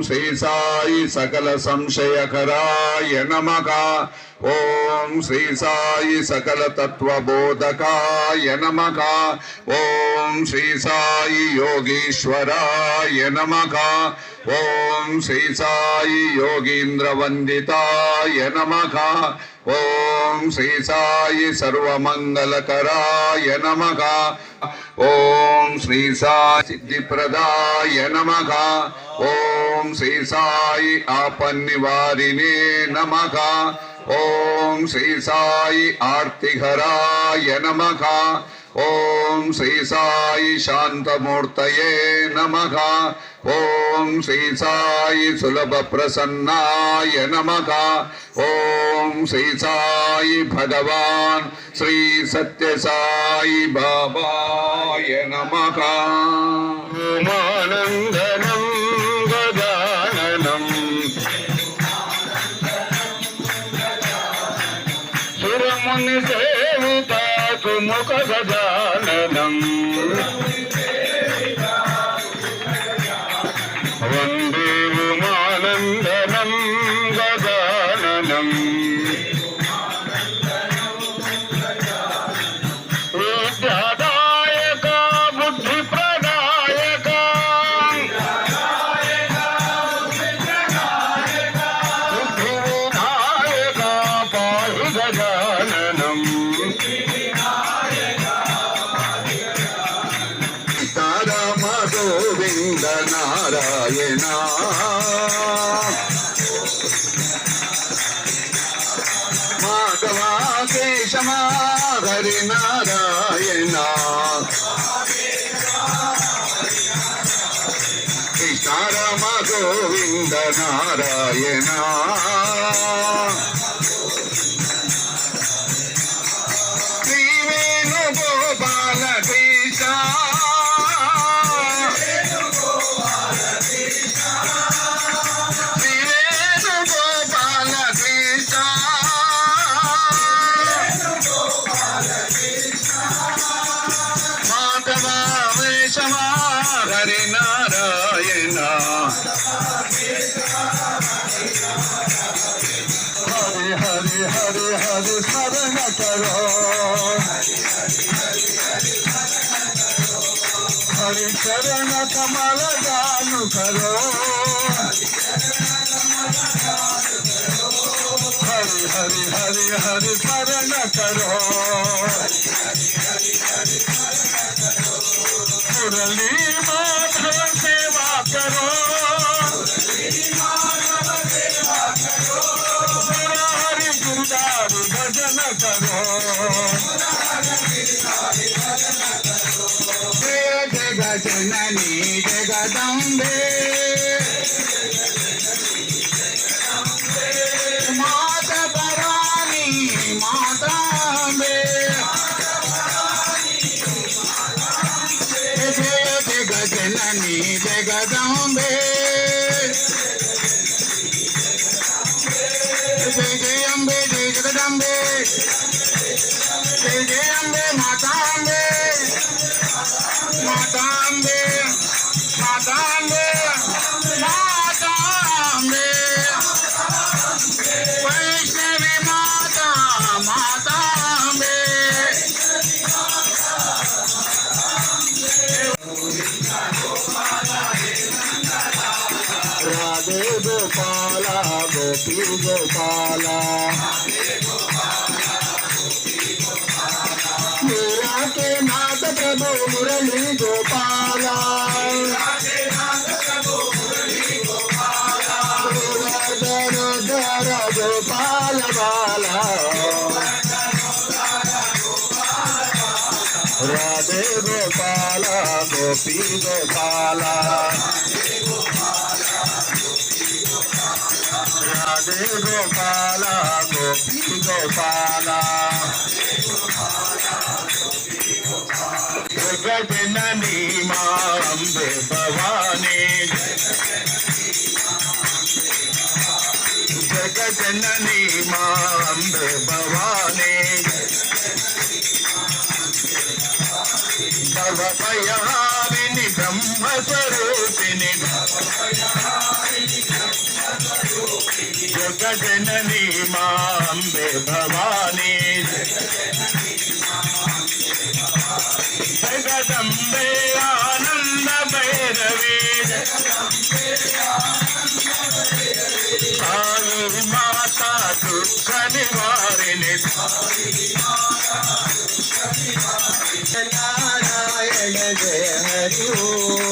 శ్రీ సాయి సకల సంశయకరాయ నమః. ఓం శ్రీ సాయి సకల తత్వబోధకాయ నమః ఓం శ్రీ సాయి యోగీశ్వరాయ నమః ఓం శ్రీ సాయి యోగీంద్రవందితాయ నమః ఓం శ్రీ సాయి సర్వమంగళకరాయ నమః ఓం శ్రీ సాయి సిద్ధిప్రదాయ నమః ఓం శ్రీ సాయి ఆపన్నివారిణే నమః ఓం శ్రీ సాయి ఆర్తిహరాయ నమః ఓం శ్రీ సాయి శాంతమూర్తయే నమః ఓం శ్రీ సాయి సులభ ప్రసన్నాయ నమః ఓం శ్రీ సాయి భగవాన్ శ్రీ సత్య సాయి బాబాయ నమః ఉమానందనం I Ramadan. గోవింద నారాయణ చరణ కమల గాను కరో. హరి హరి హరి హరి స్మరణ కరో. మురళీ మాధవ సేవా కరో. హరి భజన కరో జయ జగజనని జగదంబే మాత జగదంబే. జయ జయ అంబే జయ జగదంబే गोपी गोपाला मेरा के नाथ प्रभु मुरली गोपाला गोवर्धन धर गोपाल बाला राधे गोपाला, गोपी गोपाला। రాధే గోపాల గోపీ గోపాల. జగజననీ మా అంబే భవానీ జగజననీ మా అంబే భవానీ భవభయామిని బ్రహ్మస్వరూ జగజననీ మా భవానీ జగదంబే ఆనంద భైరవీ సాయి మాతా దుఃఖ నివారిణి నారాయణ జయ హరి ఓ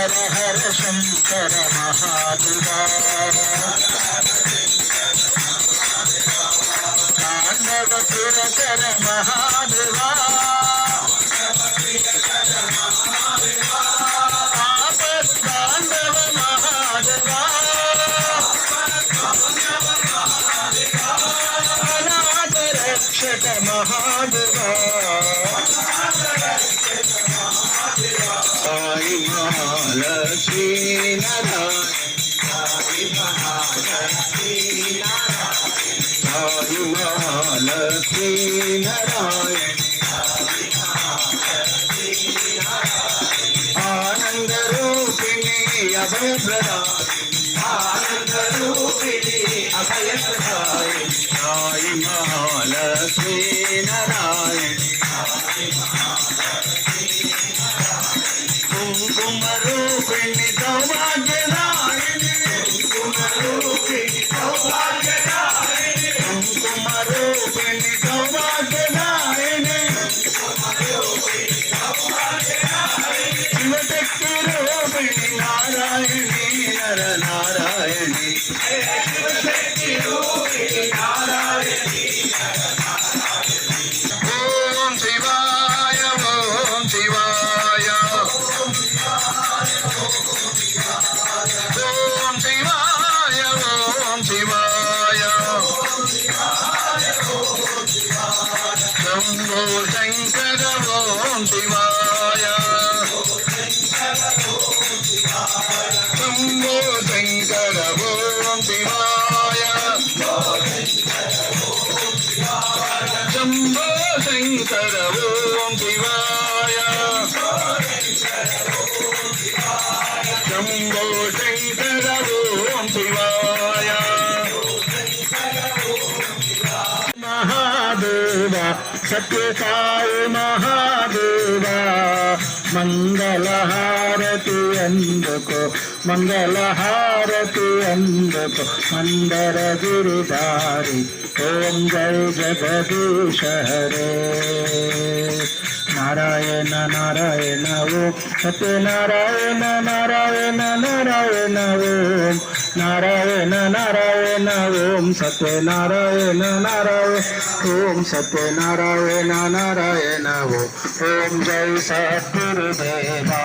హర హర శంకర మహాదేవా తాండవ సురకర మహాదేవా ఆపత్ తాండవ మహాదేవా అనాథ రక్షక మహాదేవా సాయి మహాలక్ష్మీ నారాయణ సాయి శంభో శంకర ఓం శివాయ మహాదేవ సత్య మహాదేవ మంగళహారతి అందుకో మంగళహారతి అందుకో మందర గురుదారి ఓం జయ జగదీశ హరే. నారాయణ నారాయణ ఓం సత్యనారాయణ నారాయణ నారాయణ ఓం నారాయణ నారాయణ ఓం సత్యనారాయణ నారాయణ ఓం సత్యనారాయణ నారాయణ ఓం ఓం జై సద్గురుదేవా